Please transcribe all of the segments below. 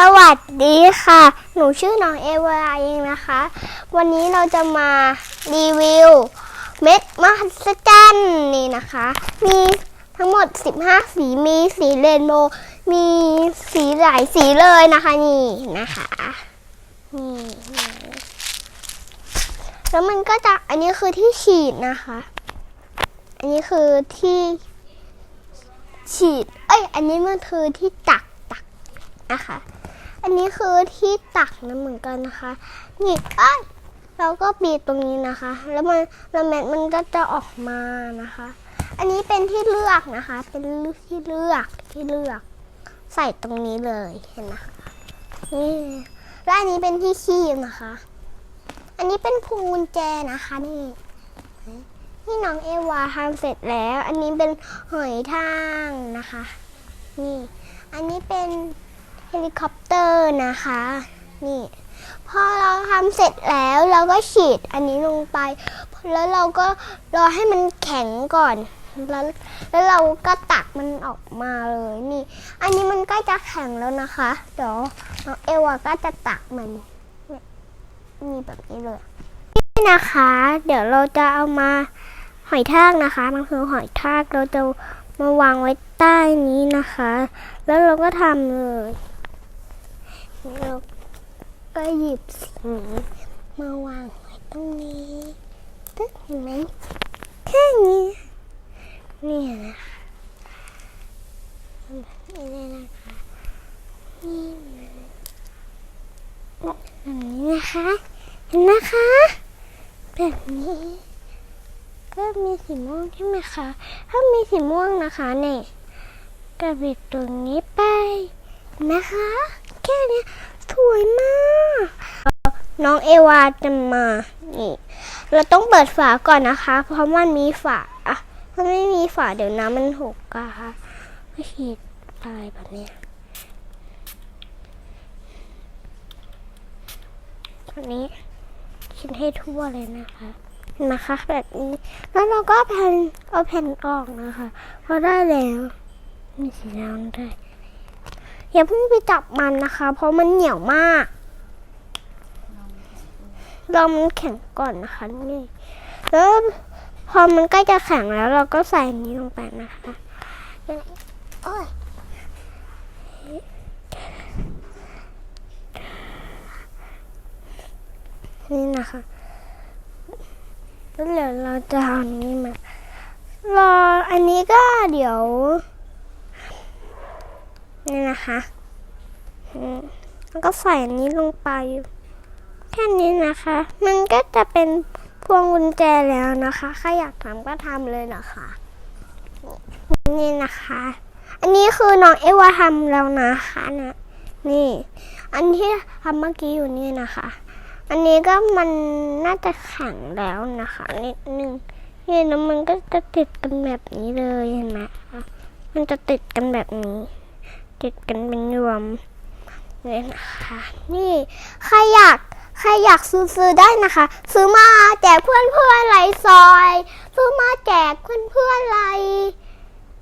สวัสดีค่ะ หนูชื่อน้องเอเวราเองนะคะ วันนี้เราจะมารีวิวเม็ดมหัศจรรย์นี่นะคะ มีทั้งหมด 15 สี มีสีเรนโบว์ มีสีหลายสีเลยนะคะนี่นะคะ นี่ แล้วมันก็จะ อันนี้คือที่ฉีดนะคะ อันนี้คือที่ฉีด เอ้ย อันนี้มันคือที่ตักตักนะคะ อันนี้คือที่ตักนะเหมือนกันนะคะนี่เอ้ยเราก็บีบตรงนี้นะคะ แล้วมันแล้วเม็ดมันก็จะออกมานะคะ อันนี้เป็นที่เลือกนะคะ เป็นที่เลือกที่เลือก ใส่ตรงนี้เลยเห็นนะคะนี่และอันนี้เป็นที่คีบนะคะ อันนี้เป็นพวงกุญแจนะคะนี่นี่น้องเอวาทำเสร็จแล้ว อันนี้เป็นหอยทากนะคะ นี่ อันนี้เป็น เฮลิคอปเตอร์นะคะ นี่ พอเราทำเสร็จแล้วเราก็ฉีดอันนี้ลงไป แล้วเราก็รอให้มันแข็งก่อน แล้วแล้วเราก็ตักมันออกมาเลยนี่ อันนี้มันใกล้จะแข็งแล้วนะคะ เดี๋ยวน้องเอวก็จะตักมันเนี่ยนี่แบบนี้เลย นี่นะคะ เดี๋ยวเราจะเอามาหอยทากนะคะ มันคือหอยทากเราจะมาวางไว้ใต้นี้นะคะ แล้วเราก็ทำเลย เราก็หยิบสีมาวางไว้ตรงนี้ตึ๊กเห็นไหมแค่นี้นี่นะคะแบบนี้เลยนะคะนี่แบบนี้นะคะเห็นนะคะ แบบนี้ก็มีสีม่วงใช่ไหมคะ ถ้ามีสีม่วงนะคะเนี่ยกระบิดตรงนี้ไปนะคะ แค่นี้สวยมาก น้องเอวาจะมานี่เราต้องเปิดฝาก่อนนะคะ เพราะมันมีฝาถ้าไม่มีฝาเดี๋ยวน้ำมันหกอะค่ะไม่ฉีดตายแบบนี้แบบนี้ชิ้นให้ทั่วเลยนะคะนะคะ แบบนี้แล้วเราก็แผ่นเอาแผ่นออกนะคะพอได้แล้วมีสีน้ำด้วย อย่าเพิ่งไปจับมันนะคะ เพราะมันเหนียวมากลองมันแข็งก่อนนะคะนี่แล้วพอมันใกล้จะแข็งแล้ว เราก็ใส่นี้ลงไปนะคะนี่นะคะแล้วเดี๋ยวเราจะเอาอันนี้มารออันนี้ก็เดี๋ยว นี่นะคะแล้วก็ใส่อันนี้ลงไป แค่นี้นะคะ มันก็จะเป็นพวงกุญแจแล้วนะคะใครอยากทำก็ทำเลยนะคะ นี่นะคะ อันนี้คือน้องเอวาทำแล้วนะคะนะนี่ อันที่ทำเมื่อกี้อยู่นี่นะคะ อันนี้ก็มันน่าจะแข็งแล้วนะคะนิดนึงนี่แล้วมันก็จะติดกันแบบนี้เลยเห็นไหมมันจะติดกันแบบนี้ ติดกันเป็นยวมเลยนะคะ นี่ใครอยากใครอยากซื้อซื้อได้นะคะ ซื้อมาแจกเพื่อนเพื่อนไรซอย ซื้อมาแจกเพื่อนเพื่อนไร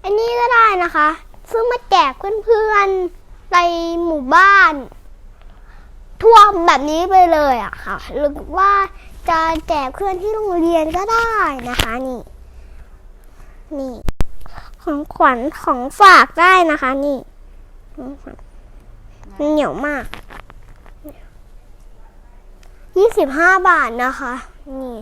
อันนี้ก็ได้นะคะ ซื้อมาแจกเพื่อนเพื่อนในหมู่บ้านท่วมแบบนี้ไปเลยอะค่ะ หรือว่าจะแจกเพื่อนที่โรงเรียนก็ได้นะคะนี่ นี่ ของขวัญของฝากได้นะคะนี่ มันเหนียวมาก ยี่สิบห้าบาทนะคะ นี่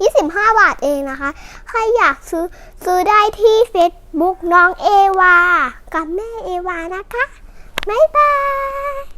ยี่สิบห้าบาทเองนะคะ ใครอยากซื้อซื้อได้ที่เฟซบุ๊กน้องเอวา กับแม่เอวานะคะ บ๊ายบาย